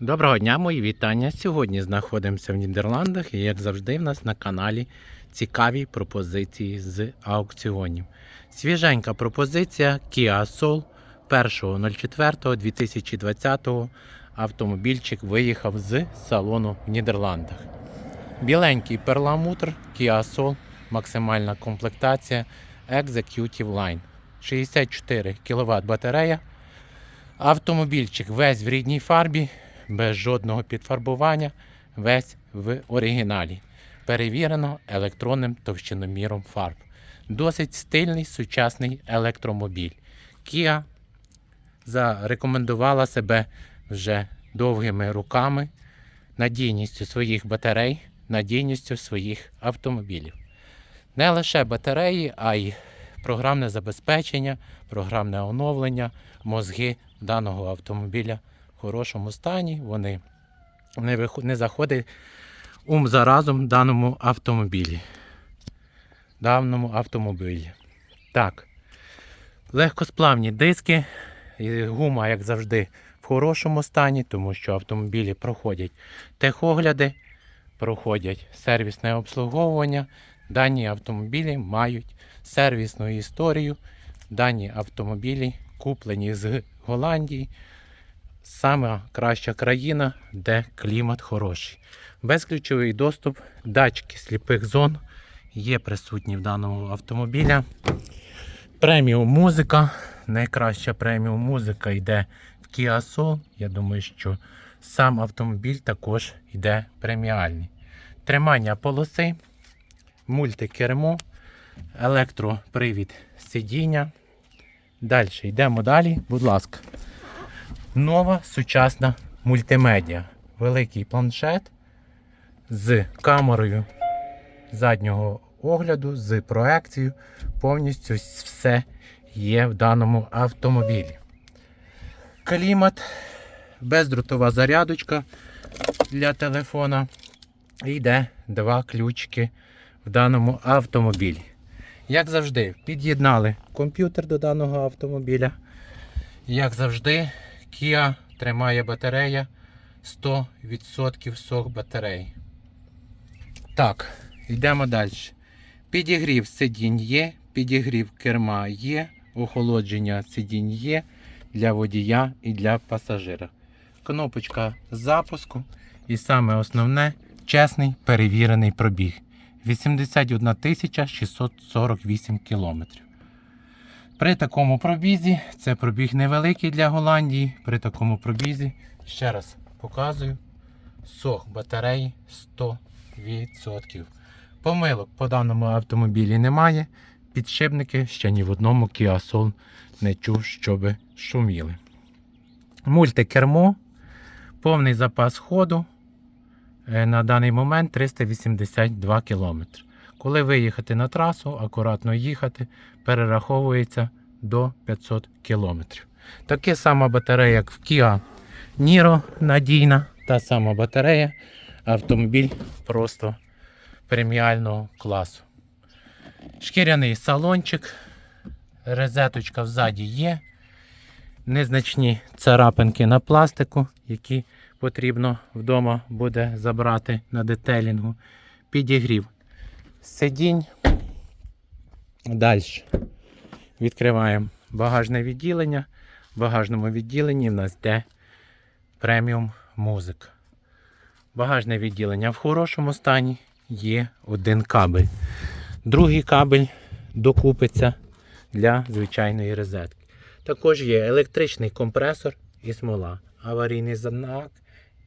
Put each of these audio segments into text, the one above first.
Доброго дня, мої вітання. Сьогодні знаходимося в Нідерландах і, як завжди, в нас на каналі цікаві пропозиції з аукціонів. Свіженька пропозиція Kia Soul 1.04.2020 автомобільчик виїхав з салону в Нідерландах. Біленький перламутр Kia Soul, максимальна комплектація Executive Line. 64 кВт батарея. Автомобільчик весь в рідній фарбі, без жодного підфарбування, весь в оригіналі. Перевірено електронним товщиноміром фарб. Досить стильний сучасний електромобіль. Kia зарекомендувала себе вже довгими руками, надійністю своїх батарей, надійністю своїх автомобілів. Не лише батареї, а й програмне забезпечення, програмне оновлення, мозги даного автомобіля хорошому стані. Вони не, не заходить ум за разом в даному автомобілі. Даному автомобілі. Так. Легкосплавні диски, гума, як завжди, в хорошому стані, тому що автомобілі проходять техогляди, проходять сервісне обслуговування. Дані автомобілі мають сервісну історію. Дані автомобілі куплені з Голландії. Саме краща країна, де клімат хороший. Безключовий доступ, датчики сліпих зон є присутні в даному автомобіля. Преміум музика. Найкраща преміум музика йде в Kia Soul. Я думаю, що сам автомобіль також йде преміальний. Тримання полоси, мультикермо, електропривід сидіння. Далі йдемо далі, будь ласка. Нова сучасна мультимедіа. Великий планшет з камерою заднього огляду, з проекцією. Повністю все є в даному автомобілі. Клімат, бездротова зарядочка для телефона. І йде два ключики в даному автомобілі. Як завжди, під'єднали комп'ютер до даного автомобіля. Як завжди, Kia тримає батарея 100% сок батареї. Так, йдемо далі. Підігрів сидінь є, підігрів керма є, охолодження сидінь є для водія і для пасажира. Кнопочка запуску і саме основне чесний перевірений пробіг. 81 648 кілометрів. При такому пробізі, це пробіг невеликий для Голландії. При такому пробізі, ще раз показую, сох батареї 100%. Помилок по даному автомобілі немає. Підшипники ще ні в одному Kia Soul не чув, щоби шуміли. Мультикермо, повний запас ходу. Е, На даний момент 382 км. Коли виїхати на трасу, акуратно їхати, перераховується до 500 км. Така сама батарея, як в Kia Niro надійна, та сама батарея, автомобіль просто преміального класу. Шкіряний салончик, розеточка взаді є. Незначні царапинки на пластику, які потрібно вдома буде забрати на детелінгу. Підігрів сидінь. Далі відкриваємо багажне відділення. В багажному відділенні в нас йде преміум музика. Багажне відділення в хорошому стані є один кабель. Другий кабель докупиться для звичайної розетки. Також є електричний компресор і смола, аварійний знак,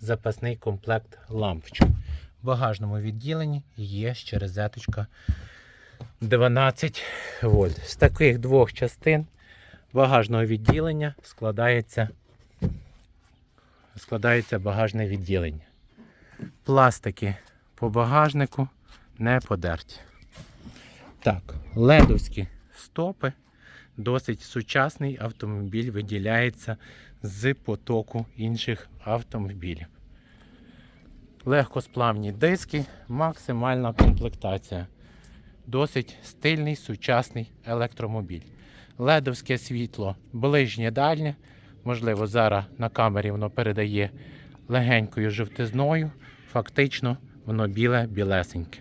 запасний комплект лампочок. В багажному відділенні є ще розеточка 12 вольт. З таких двох частин багажного відділення складається, складається багажне відділення. Пластики по багажнику не подерті. Так, ледовські стопи. Досить сучасний автомобіль виділяється з потоку інших автомобілів. Легкосплавні диски, максимальна комплектація. Досить стильний сучасний електромобіль. Ледовське світло ближнє дальнє. Можливо, зараз на камері воно передає легенькою жовтизною. Фактично воно біле, білесеньке.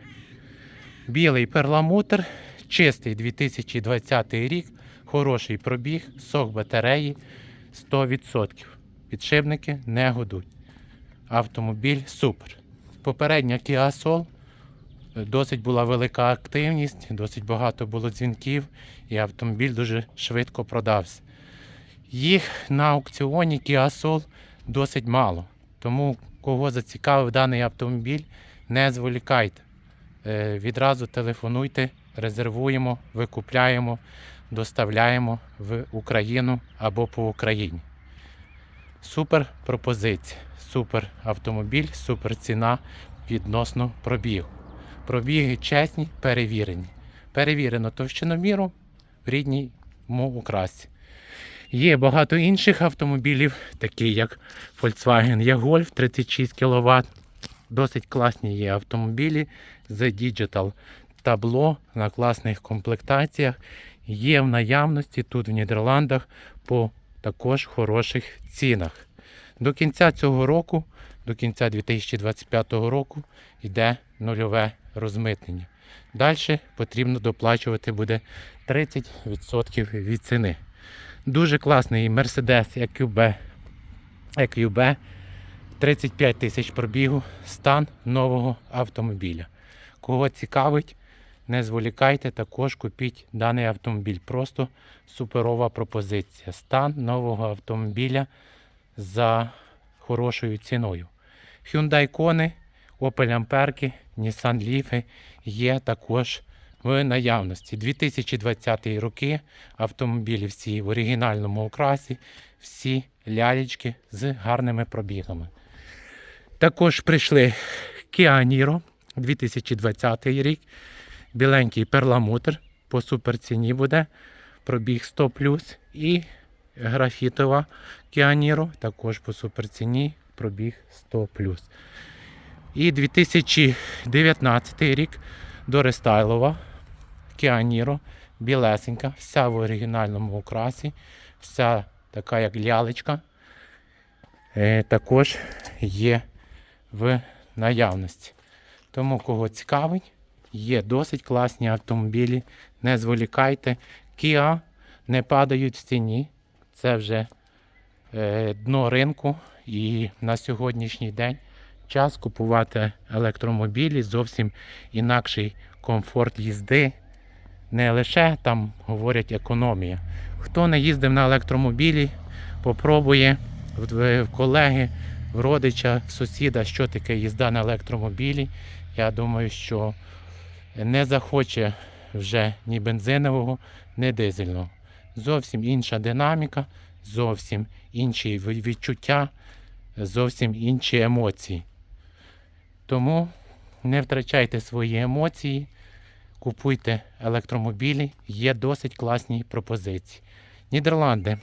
Білий перламутр, чистий 2020 рік, хороший пробіг, сок батареї 100%. Підшипники не годуть. Автомобіль супер. Попередня Kia Soul досить була велика активність, досить багато було дзвінків, і автомобіль дуже швидко продався. Їх на аукціоні Kia Soul досить мало. Тому кого зацікавив даний автомобіль, не зволікайте. Е, Відразу телефонуйте, резервуємо, викупляємо, доставляємо в Україну або по Україні. Супер пропозиція, супер автомобіль, супер ціна відносно пробігу. Пробіги чесні, перевірені. Перевірено товщиноміру в рідньому украсі. Є багато інших автомобілів, такі як Volkswagen E-Golf 36 кВт. Досить класні є автомобілі з Digital табло на класних комплектаціях. Є в наявності тут в Нідерландах по також хороших цінах. До кінця цього року, до кінця 2025 року, йде нульове розмитнення. Далі потрібно доплачувати буде 30% від ціни. Дуже класний Mercedes EQB, EQB 35 тисяч пробігу, стан нового автомобіля. Кого цікавить, не зволікайте, також купіть даний автомобіль. Просто суперова пропозиція. Стан нового автомобіля за хорошою ціною. Hyundai Kona, Opel Amperки, Nissan Leaf є також в наявності. 2020 роки автомобілі всі в оригінальному окрасі, всі лялечки з гарними пробігами. Також прийшли Kia Niro 2020 рік. Біленький перламутр по суперціні буде. Пробіг 100 і графітова Niro також по суперціні пробіг 100 І 2019 рік до рестайлова Niro, білесенька, вся в оригінальному окрасі, вся така як лялечка. Е, також є в наявності. Тому кого цікавить, є досить класні автомобілі. Не зволікайте. Kia не падають в ціні. Це вже е, дно ринку. І на сьогоднішній день час купувати електромобілі, зовсім інакший комфорт їзди. Не лише там говорять економія. Хто не їздив на електромобілі, попробує в, колеги, в родича, в сусіда, що таке їзда на електромобілі. Я думаю, що не захоче вже ні бензинового, ні дизельного. Зовсім інша динаміка, зовсім інші відчуття, зовсім інші емоції. Тому не втрачайте свої емоції, купуйте електромобілі, є досить класні пропозиції. Нідерланди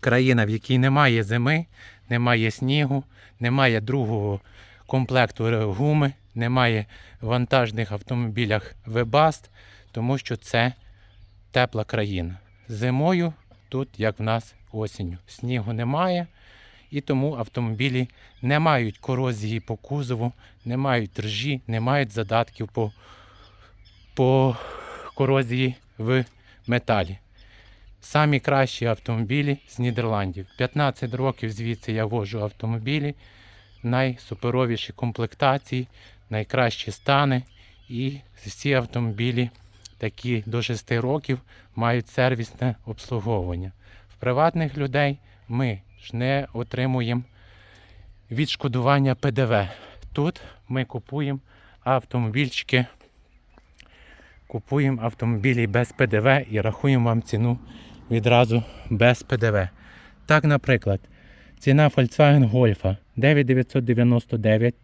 країна, в якій немає зими, немає снігу, немає другого комплекту гуми, немає вантажних автомобілях Webaст, тому що це тепла країна. Зимою тут, як в нас осінню, снігу немає, і тому автомобілі не мають корозії по кузову, не мають ржі, не мають задатків по, по корозії в металі. Самі кращі автомобілі з Нідерландів. 15 років звідси я вожу автомобілі, найсуперовіші комплектації, найкращі стани. І всі автомобілі такі до 6 років мають сервісне обслуговування. В приватних людей ми ж не отримуємо відшкодування ПДВ. Тут ми купуємо автомобільчики, купуємо автомобілі без ПДВ і рахуємо вам ціну відразу без ПДВ. Так, наприклад, ціна Volkswagen Golf 9999,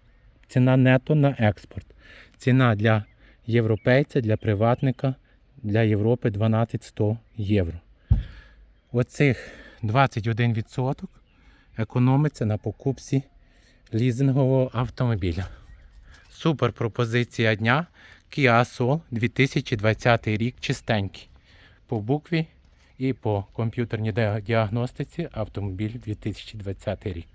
ціна нето на експорт. Ціна для європейця, для приватника, для Європи 12100 євро. Оцих 21% економиться на покупці лізингового автомобіля. Супер пропозиція дня Kia Soul 2020 рік чистенький. По букві і по комп'ютерній діагностиці автомобіль 2020 рік.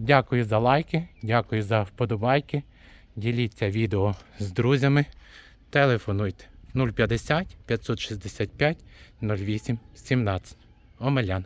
Дякую за лайки, дякую за вподобайки. Діліться відео з друзями. Телефонуйте 050 565 08 17. Омелян.